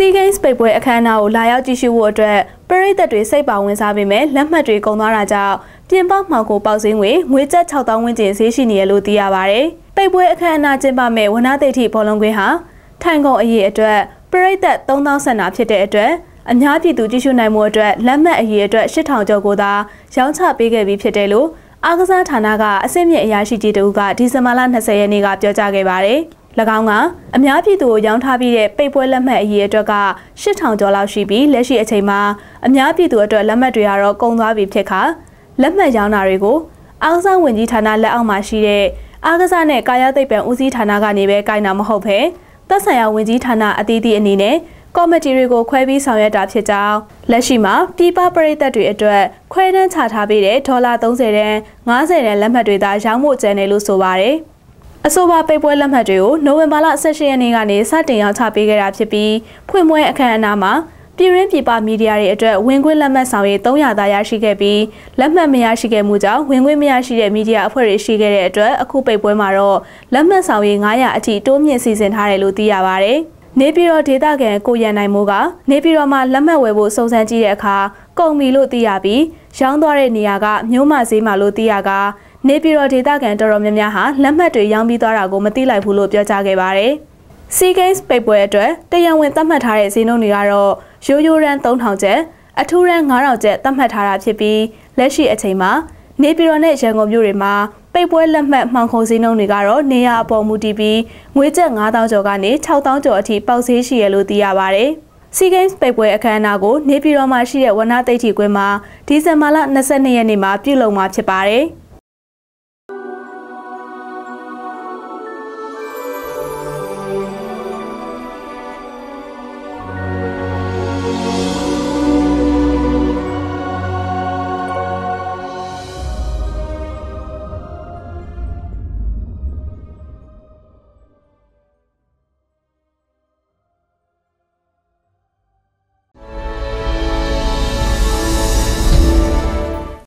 စီဂိမ်းစ်ပိတ်ပွဲအခမ်းအနားကိုလာရောက်ကြည့်ရှုဖို့အတွက်ပရိသတ်တွေစိတ်ပါဝင်စားပေမဲ့လက်မှတ်တွေကုန်သွားတာကြောင့်ပြင်ပမှောင်ကိုပေါက်စင်းငွေငွေကျပ်6000ဝန်းကျင်ဈေးရှိနေရလို့သိရပါဗျ။ပိတ်ပွဲအခမ်းအနားကျင်းပမဲ့ဝနာသိတိဘောလုံးကွင်းဟာထိုင်ကုန်အရေးအတွက်ပရိသတ်3000ဆန္ဒဖြစ်တဲ့အတွက်အများပြည်သူကြည့်ရှုနိုင်မှုအတွက်လက်မှတ်အရေးအတွက်8000ကျော်ကိုသာရောင်းချပေးခဲ့ပြီးဖြစ်တယ်လို့အားကစားဌာနကအစိမ့်မြင့်အရာရှိကြီးတို့ကဒီဇင်ဘာလ20ရက်နေ့ကပြောကြားခဲ့ပါတယ်။၎ င်းကအများပြည်သူကိုရောင်းထားပြီးတဲ့ပိတ်ပွဲလက်မှတ်အရေးအတွက်က8000ကျော်လောက်ရှိပြီးလက်ရှိအချိန်မှာအများပြည်သူအတွက်လက်မှတ်တွေကတော့ကုန်သွားပြီဖြစ်ခါလက်မှတ်ရောင်းတာတွေကိုအားကစားဝန်ကြီးဌာနလက်အောက်မှာရှိတဲ့အားကစားနဲ့ကာယသိပ္ပံဦးစီးဌာနကနေပဲကိုင်တာမဟုတ်ဘဲသက်ဆိုင်ရာဝန်ကြီးဌာနအသီးသီးအနေနဲ့ကော်မတီတွေကိုခွဲပြီးဆောင်ရွက်တာဖြစ်ကြောင်းလက်ရှိမှာပြည်ပပရိသတ်တွေအတွက်ခွဲတန်းချထားပေးတဲ့ဒေါ်လာ30တန်း50တန်းလက်မှတ်တွေသာရောင်းဖို့ကြံတယ်လို့ဆိုပါတယ်။ အဆိုပါပိတ်ပွဲလက်မှတ်တွေကိုနိုဝင်ဘာလ18ရက်နေ့ကနေစတင်ရောင်းချပေးခဲ့တာဖြစ်ပြီးဖွင့်ပွဲအခမ်းအနားမှာပြည်ရင်းပြည်ပမီဒီယာတွေအတွက်ဝင်ခွင့်လက်မှတ်ဆောင်ရေး300သာရရှိခဲ့ပြီးလက်မှတ်မရရှိခဲ့မှုကြောင့်ဝင်ခွင့်မရရှိတဲ့မီဒီယာအဖွဲ့တွေရှိခဲ့တဲ့အတွက်အခုပိတ်ပွဲမှာတော့လက်မှတ်ဆောင်ရေး900အထိတိုးမြင့်စီစဉ်ထားတယ်လို့သိရပါဗျ။နေပြည်တော်ဒေသခံကိုရန်နိုင်မိုးကနေပြည်တော်မှာလက်မှတ်ဝယ်ဖို့စုံစမ်းကြည့်တဲ့အခါကုန်ပြီလို့သိရပြီးရောင်းသွားတဲ့နေရာကမြို့မဈေးမှာလို့သိရက နေပြည်တော်ဒေသခံတော်တော်များများဟာလက်မှတ်တွေရောင်းပြီးသွားတာကိုမသိလိုက်ဘူးလို့ပြောကြားခဲ့ပါတယ်။ Sea Games ပိတ်ပွဲအတွက်တရားဝင်သတ်မှတ်ထားတဲ့ဈေးနှုန်းတွေကတော့ရိုးရိုးရန်3000ကျပ်အထူးရန်9000ကျပ်သတ်မှတ်ထားတာဖြစ်ပြီးလက်ရှိအချိန်မှာနေပြည်တော်နဲ့ရန်ကုန်မြို့တွေမှာပိတ်ပွဲလက်မှတ်မှောင်ခုံဈေးနှုန်းတွေကတော့နေရအပေါ်မူတည်ပြီးငွေကျပ်9000ကျော်ကနေ6000ကျော်အထိပေါက်ဈေးရှိရလို့သိရပါတယ်။ Sea Games ပိတ်ပွဲအခမ်းအနားကိုနေပြည်တော်မှာရှိတဲ့ဝနသိတိကွင်းမှာဒီဇင်ဘာလ22ရက်နေ့မှာပြုလုပ်မှာဖြစ်ပါတယ်။